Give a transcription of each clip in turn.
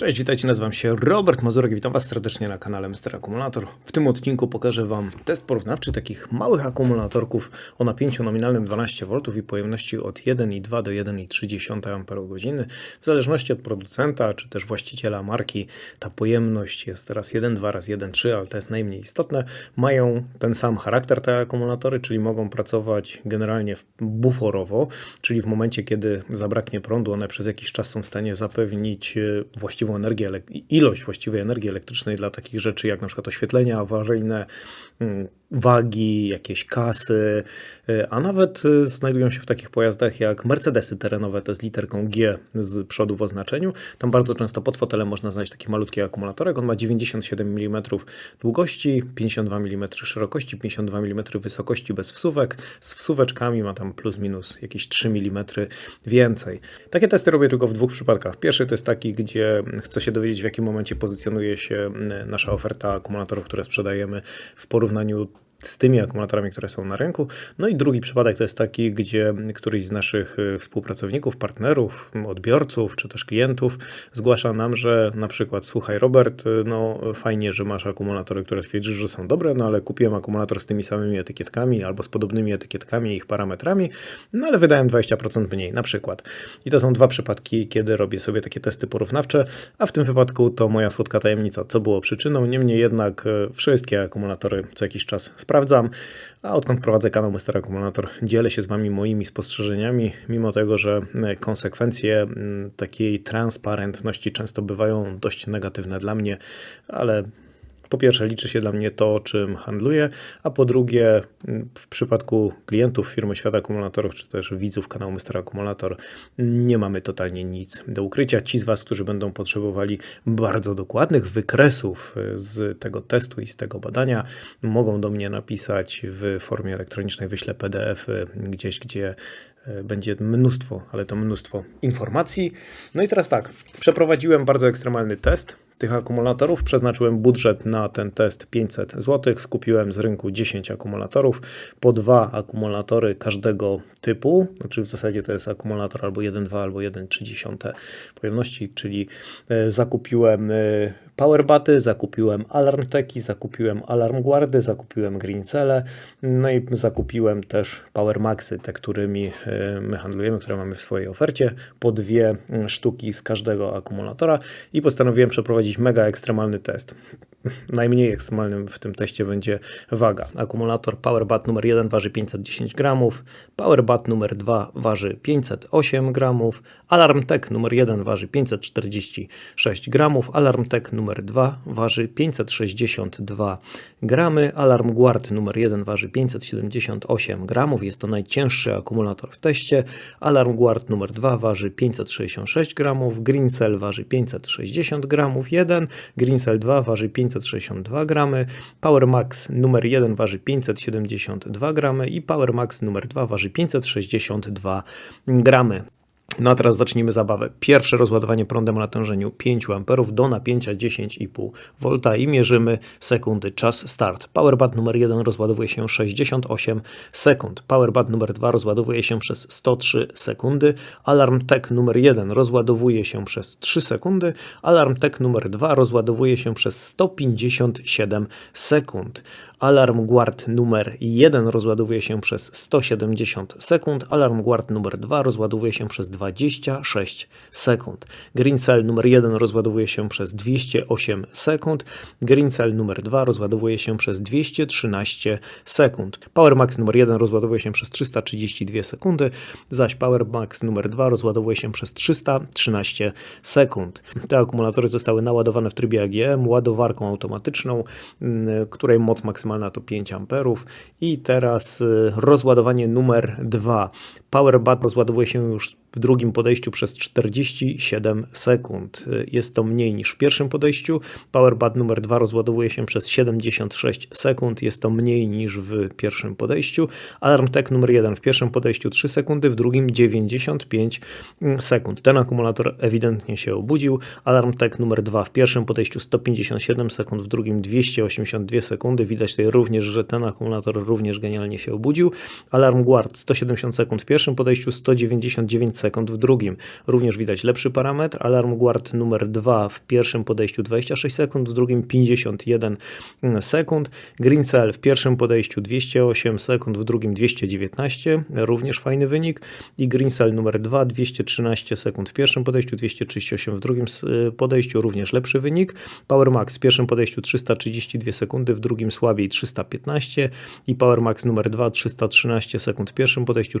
Cześć, witajcie, nazywam się Robert Mazurek witam Was serdecznie na kanale Mr. Akumulator. W tym odcinku pokażę Wam test porównawczy takich małych akumulatorków o napięciu nominalnym 12V i pojemności od 1,2 do 1,3 Ah. W zależności od producenta czy też właściciela marki ta pojemność jest teraz 1,2 raz 1,3, ale to jest najmniej istotne. Mają ten sam charakter te akumulatory, czyli mogą pracować generalnie buforowo, czyli w momencie kiedy zabraknie prądu, one przez jakiś czas są w stanie zapewnić e, właściwą energię, ilość właściwej energii elektrycznej dla takich rzeczy jak na przykład oświetlenia awaryjne, mm, wagi, jakieś kasy, y, a nawet y, znajdują się w takich pojazdach jak Mercedesy terenowe, to z literką G z przodu w oznaczeniu. Tam bardzo często pod fotelem można znaleźć taki malutki akumulatorek. On ma 97 mm długości, 52 mm szerokości, 52 mm wysokości bez wsuwek. Z wsuweczkami ma tam plus minus jakieś 3 mm więcej. Takie testy robię tylko w dwóch przypadkach. Pierwszy to jest taki, gdzie chcę się dowiedzieć w jakim momencie pozycjonuje się y, nasza oferta akumulatorów, które sprzedajemy w porównaniu z tymi akumulatorami, które są na rynku. No i drugi przypadek to jest taki, gdzie któryś z naszych y, współpracowników, partnerów, odbiorców czy też klientów zgłasza nam, że na przykład słuchaj Robert, y, no fajnie, że masz akumulatory, które twierdzisz, że są dobre, no ale kupiłem akumulator z tymi samymi etykietkami albo z podobnymi etykietkami i ich parametrami, no ale wydałem 20% mniej na przykład. I to są dwa przypadki, kiedy robię sobie takie testy porównawcze, a w tym wypadku to moja słodka tajemnica, co było przyczyną. Niemniej jednak y, wszystkie akumulatory co jakiś czas sprawdzam, a odkąd prowadzę kanał Mr. Akumulator, dzielę się z Wami moimi spostrzeżeniami, mimo tego, że e, konsekwencje takiej transparentności często bywają dość negatywne dla mnie, ale po pierwsze, liczy się dla mnie to, czym handluję, a po drugie, w przypadku klientów firmy Świat Akumulatorów, czy też widzów kanału Mr. Akumulator, nie mamy totalnie nic do ukrycia. Ci z Was, którzy będą potrzebowali bardzo dokładnych wykresów z tego testu i z tego badania, mogą do mnie napisać w formie elektronicznej. Wyślę PDF gdzieś, gdzie e, będzie mnóstwo, ale to mnóstwo informacji. No i teraz tak, przeprowadziłem bardzo ekstremalny test tych akumulatorów. Przeznaczyłem budżet na ten test 500 zł. Skupiłem z rynku 10 akumulatorów, po dwa akumulatory każdego typu. Znaczy w zasadzie to jest akumulator albo 1,2 albo 1,3 pojemności, czyli e, zakupiłem e, powerbaty, zakupiłem alarm teki, zakupiłem alarm zakupiłem greensele, no i zakupiłem też power maxy, te którymi e, my handlujemy, które mamy w swojej ofercie, po dwie mm, sztuki z każdego akumulatora i postanowiłem przeprowadzić mega ekstremalny test. Najmniej ekstremalnym w tym teście będzie waga. Akumulator PowerBat numer 1 waży 510 gramów, PowerBat numer 2 waży 508 gramów, Alarm Tech numer 1 waży 546 gramów, Alarm Tech numer 2 waży 562 gramy, Alarm Guard numer 1 waży 578 gramów, jest to najcięższy akumulator w teście, Alarm Guard numer 2 waży 566 gramów, Greencell waży 560 gramów 1, Greencell 2 waży 562 gramy, Power Max numer 1 waży 572 gramy i Power Max numer 2 waży 562 gramy. No a teraz zacznijmy zabawę. Pierwsze rozładowanie prądem o natężeniu 5 A do napięcia 10,5 V i mierzymy sekundy. Czas start. Powerbat numer 1 rozładowuje się 68 sekund. Powerbat numer 2 rozładowuje się przez 103 sekundy. Alarm Tech numer 1 rozładowuje się przez 3 sekundy. Alarm Tech numer 2 rozładowuje się przez 157 sekund. Alarm Guard numer 1 rozładowuje się przez 170 sekund. Alarm Guard numer 2 rozładowuje się przez 26 sekund. Green Cell numer 1 rozładowuje się przez 208 sekund. Green Cell numer 2 rozładowuje się przez 213 sekund. Power Max numer 1 rozładowuje się przez 332 sekundy, zaś Power Max numer 2 rozładowuje się przez 313 sekund. Te akumulatory zostały naładowane w trybie AGM ładowarką automatyczną, której moc maksymalna to 5 amperów i teraz y, rozładowanie numer 2. Power Bat rozładowuje się już w drugim podejściu przez 47 sekund. Jest to mniej niż w pierwszym podejściu. Powerbad numer 2 rozładowuje się przez 76 sekund. Jest to mniej niż w pierwszym podejściu. Alarm Tech numer 1 w pierwszym podejściu 3 sekundy, w drugim 95 sekund. Ten akumulator ewidentnie się obudził. Alarm Tech numer 2 w pierwszym podejściu 157 sekund, w drugim 282 sekundy. Widać tutaj również, że ten akumulator również genialnie się obudził. Alarm Guard 170 sekund w pierwszym pierwszym podejściu 199 sekund, w drugim również widać lepszy parametr. Alarm Guard numer 2 w pierwszym podejściu 26 sekund, w drugim 51 sekund. Green Cell w pierwszym podejściu 208 sekund, w drugim 219, również fajny wynik. I Green Cell numer 2 213 sekund w pierwszym podejściu, 238 w drugim podejściu, również lepszy wynik. Power Max w pierwszym podejściu 332 sekundy, w drugim słabiej 315 i Power Max numer 2 313 sekund w pierwszym podejściu,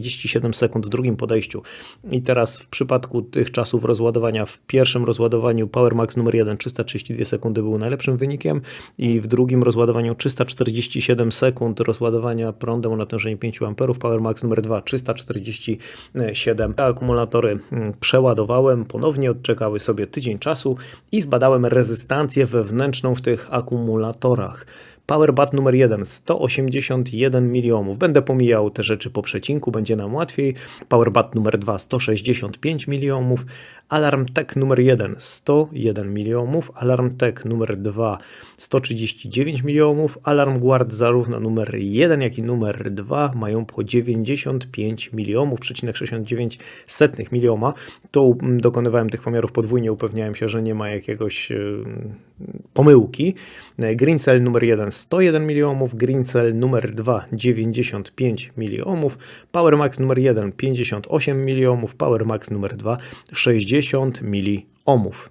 347 sekund w drugim podejściu. I teraz w przypadku tych czasów rozładowania w pierwszym rozładowaniu Power Max numer 1 332 sekundy był najlepszym wynikiem i w drugim rozładowaniu 347 sekund rozładowania prądem o natężeniu 5 A Power Max numer 2 347. Te akumulatory mm, przeładowałem, ponownie odczekały sobie tydzień czasu i zbadałem rezystancję wewnętrzną w tych akumulatorach. Powerbat numer 1 181 milionów. Będę pomijał te rzeczy po przecinku, będzie nam łatwiej. Powerbat numer 2 165 milionów. Alarm Tech numer 1 101 milionów. Alarm Tech numer 2 139 milionów. Alarm Guard zarówno numer 1 jak i numer 2 mają po 95 milionów, 69 setnych miliona. To dokonywałem tych pomiarów podwójnie, upewniałem się, że nie ma jakiegoś pomyłki. Green Cell numer 1 101 milionów, Green Cell numer 2 95 milionów, Power Max numer 1 58 milionów, Power Max numer 2 60 miliohmów.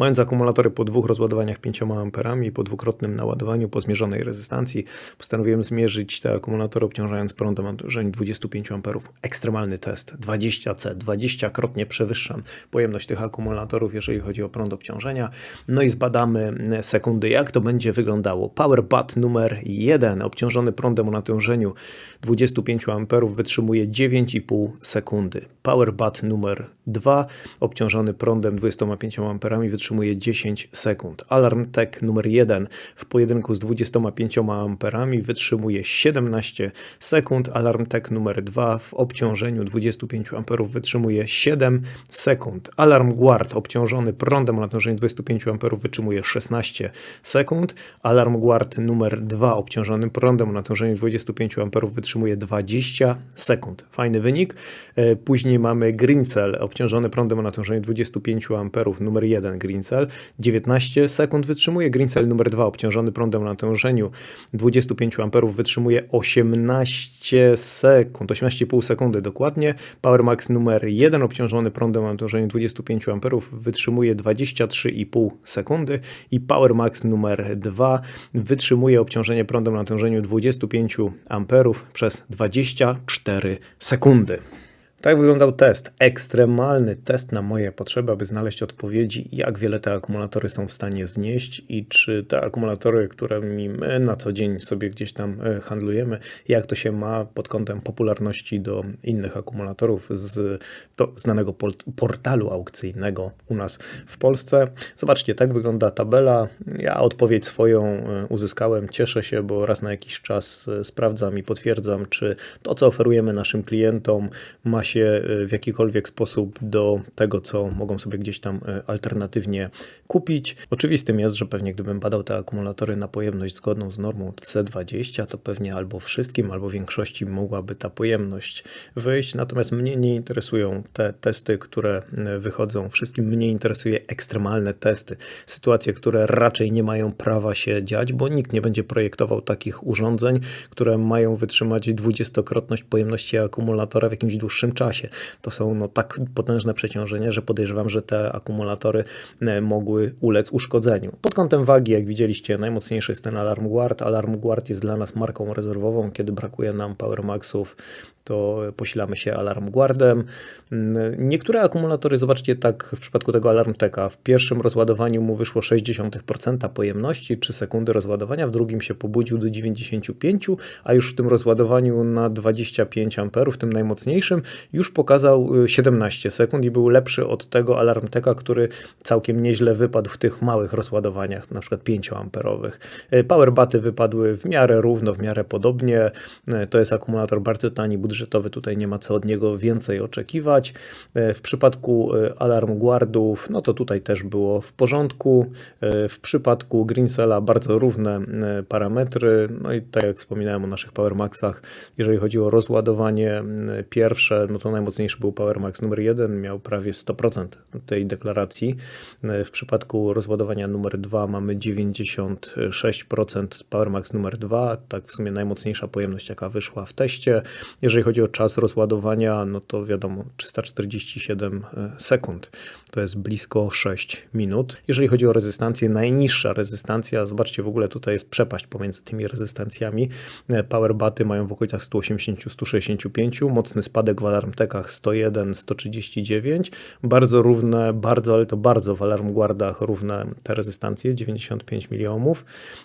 Mając akumulatory po dwóch rozładowaniach 5 A i po dwukrotnym naładowaniu po zmierzonej rezystancji, postanowiłem zmierzyć te akumulatory obciążając prądem o 25 A. Ekstremalny test 20C, 20-krotnie przewyższam pojemność tych akumulatorów, jeżeli chodzi o prąd obciążenia. No i zbadamy sekundy, jak to będzie wyglądało. Power Bat numer 1, obciążony prądem o natężeniu 25 A, wytrzymuje 9,5 sekundy. Power Bat numer 2, obciążony prądem 25 A, wytrzymuje 10 sekund. Alarm Tech numer 1 w pojedynku z 25 A wytrzymuje 17 sekund. Alarm Tech numer 2 w obciążeniu 25 A wytrzymuje 7 sekund. Alarm Guard obciążony prądem o natężeniu 25 A wytrzymuje 16 sekund. Alarm Guard numer 2 obciążony prądem o natężeniu 25 A wytrzymuje 20 sekund. Fajny wynik. E, później mamy Green Cell obciążony prądem o natężeniu 25 A numer 1 Green Cell. 19 sekund wytrzymuje. Green Cell numer 2 obciążony prądem o natężeniu 25 A wytrzymuje 18 sekund, 18,5 sekundy dokładnie. Power Max numer 1 obciążony prądem o natężeniu 25 A wytrzymuje 23,5 sekundy i Power Max numer 2 wytrzymuje obciążenie prądem o natężeniu 25 A przez 24 sekundy. Tak wyglądał test. Ekstremalny test na moje potrzeby, aby znaleźć odpowiedzi, jak wiele te akumulatory są w stanie znieść i czy te akumulatory, którymi my na co dzień sobie gdzieś tam e, handlujemy, jak to się ma pod kątem popularności do innych akumulatorów z do znanego portalu aukcyjnego u nas w Polsce. Zobaczcie, tak wygląda tabela. Ja odpowiedź swoją e, uzyskałem. Cieszę się, bo raz na jakiś czas e, sprawdzam i potwierdzam, czy to, co oferujemy naszym klientom, ma się e, w jakikolwiek sposób do tego, co mogą sobie gdzieś tam e, alternatywnie kupić. Oczywistym jest, że pewnie gdybym badał te akumulatory na pojemność zgodną z normą C20, to pewnie albo wszystkim, albo większości mogłaby ta pojemność wyjść. Natomiast mnie nie interesują te testy, które e, wychodzą. Wszystkim mnie interesuje ekstremalne testy. Sytuacje, które raczej nie mają prawa się dziać, bo nikt nie będzie projektował takich urządzeń, które mają wytrzymać dwudziestokrotność pojemności akumulatora w jakimś dłuższym czasie. To są no, tak potężne przeciążenia, że podejrzewam, że te akumulatory e, mogły ulec uszkodzeniu. Pod kątem wagi, jak widzieliście, najmocniejszy jest ten Alarm Guard. Alarm Guard jest dla nas marką rezerwową, kiedy brakuje nam Power Maxów to posilamy się Alarm Guardem. Niektóre akumulatory, zobaczcie, tak w przypadku tego Alarm Teka, w pierwszym rozładowaniu mu wyszło 0,6% pojemności, 3 sekundy rozładowania, w drugim się pobudził do 95, a już w tym rozładowaniu na 25 A, tym najmocniejszym, już pokazał 17 y, sekund i był lepszy od tego Alarm Teka, który całkiem nieźle wypadł w tych małych rozładowaniach, na przykład 5 amperowych. Y, Powerbaty wypadły w miarę równo, w miarę podobnie. Y, to jest akumulator bardzo tani, budżetowy, tutaj nie ma co od niego więcej oczekiwać. W przypadku alarm guardów, no to tutaj też było w porządku. W przypadku Greensela bardzo równe parametry. No i tak jak wspominałem o naszych Powermaxach, jeżeli chodzi o rozładowanie pierwsze, no to najmocniejszy był Powermax numer 1, miał prawie 100% tej deklaracji. E, W przypadku rozładowania numer 2 mamy 96% Powermax numer 2, tak w sumie najmocniejsza pojemność jaka wyszła w teście. Jeżeli chodzi o czas rozładowania, no to wiadomo 347 sekund, to jest blisko 6 minut. Jeżeli chodzi o rezystancję, najniższa rezystancja, zobaczcie w ogóle tutaj jest przepaść pomiędzy tymi rezystancjami. E, Powerbaty mają w okolicach 180-165, mocny spadek w alarmtekach 101, 139, bardzo równe, bardzo, ale to bardzo w alarm guardach równe te rezystancje, 95 miliomów.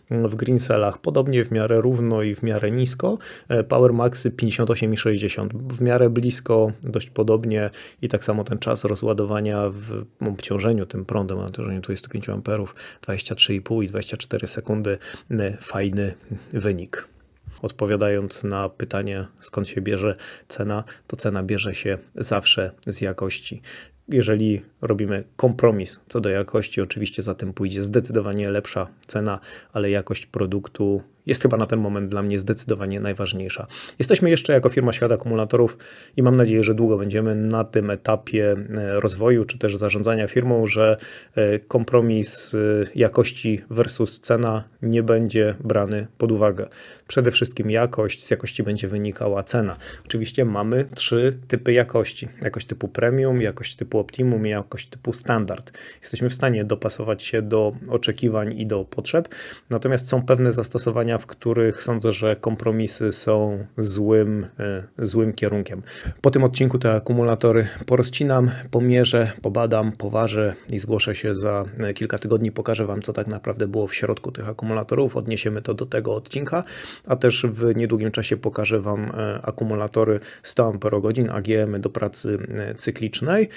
W Greencellach podobnie w miarę równo i w miarę nisko. E, Power Maxy 58,60 w miarę blisko, dość podobnie i tak samo ten czas rozładowania w obciążeniu tym prądem, na obciążeniu 25 amperów 23,5 i 24 sekundy. E, Fajny wynik. Odpowiadając na pytanie, skąd się bierze cena, to cena bierze się zawsze z jakości. Jeżeli robimy kompromis co do jakości, oczywiście za tym pójdzie zdecydowanie lepsza cena, ale jakość produktu jest chyba na ten moment dla mnie zdecydowanie najważniejsza. Jesteśmy jeszcze jako firma Świat Akumulatorów i mam nadzieję, że długo będziemy na tym etapie e, rozwoju czy też zarządzania firmą, że e, kompromis e, jakości versus cena nie będzie brany pod uwagę. Przede wszystkim jakość, z jakości będzie wynikała cena. Oczywiście mamy trzy typy jakości: jakość typu premium, jakość typu optimum i jakość typu standard. Jesteśmy w stanie dopasować się do oczekiwań i do potrzeb, natomiast są pewne zastosowania, w których sądzę, że kompromisy są złym, e, złym kierunkiem. Po tym odcinku te akumulatory porozcinam, pomierzę, pobadam, poważę i zgłoszę się za e, kilka tygodni. Pokażę Wam, co tak naprawdę było w środku tych akumulatorów. Odniesiemy to do tego odcinka, a też w niedługim czasie pokażę Wam e, akumulatory 100 Ah AGM do pracy cyklicznej,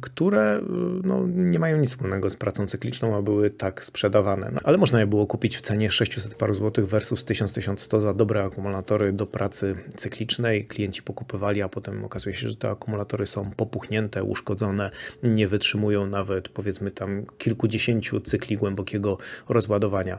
które no, nie mają nic wspólnego z pracą cykliczną, a były tak sprzedawane. No, ale można je było kupić w cenie 600 paru złotych versus 1000-1100 za dobre akumulatory do pracy cyklicznej. Klienci pokupywali, a potem okazuje się, że te akumulatory są popuchnięte, uszkodzone, nie wytrzymują nawet powiedzmy tam kilkudziesięciu cykli głębokiego rozładowania.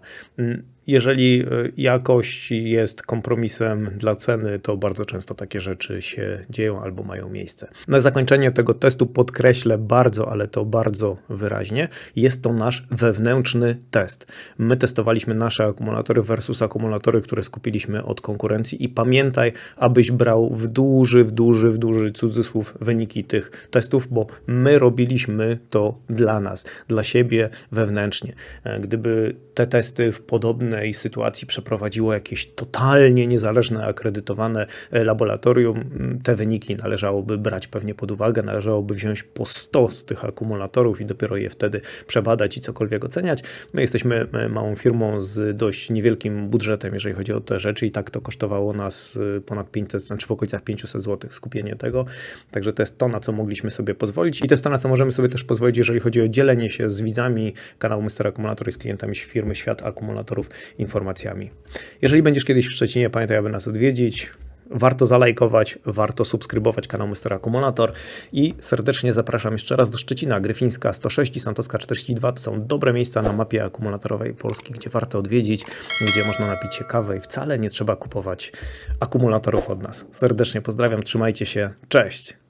Jeżeli e, jakość jest kompromisem dla ceny, to bardzo często takie rzeczy się dzieją albo mają miejsce. Na zakończenie tego testu podkreślę bardzo, ale to bardzo wyraźnie, jest to nasz wewnętrzny test. My testowaliśmy nasze akumulatory versus akumulatory, które skupiliśmy od konkurencji i pamiętaj, abyś brał w duży, w duży, w duży cudzysłów wyniki tych testów, bo my robiliśmy to dla nas, dla siebie wewnętrznie. E, Gdyby te testy w podobnej sytuacji przeprowadziło jakieś totalnie niezależne, akredytowane e, laboratorium, m, te wyniki należałoby brać pewnie pod uwagę, należałoby wziąć po 100 z tych akumulatorów i dopiero je wtedy przebadać i cokolwiek oceniać. My jesteśmy e, małą firmą z dość niewielkim budżetem, jeżeli chodzi o te rzeczy i tak to kosztowało nas e, ponad 500, znaczy w okolicach 500 zł skupienie tego. Także to jest to, na co mogliśmy sobie pozwolić i to jest to, na co możemy sobie też pozwolić, jeżeli chodzi o dzielenie się z widzami kanału Mr. Akumulator i z klientami firmy Świat Akumulatorów informacjami. Jeżeli będziesz kiedyś w Szczecinie, pamiętaj, aby nas odwiedzić. Warto zalajkować, warto subskrybować kanał Mr. Akumulator i serdecznie zapraszam jeszcze raz do Szczecina. Gryfińska 106 i Santowska 42 to są dobre miejsca na mapie akumulatorowej Polski, gdzie warto odwiedzić, gdzie można napić się kawy i wcale nie trzeba kupować akumulatorów od nas. Serdecznie pozdrawiam, trzymajcie się, cześć!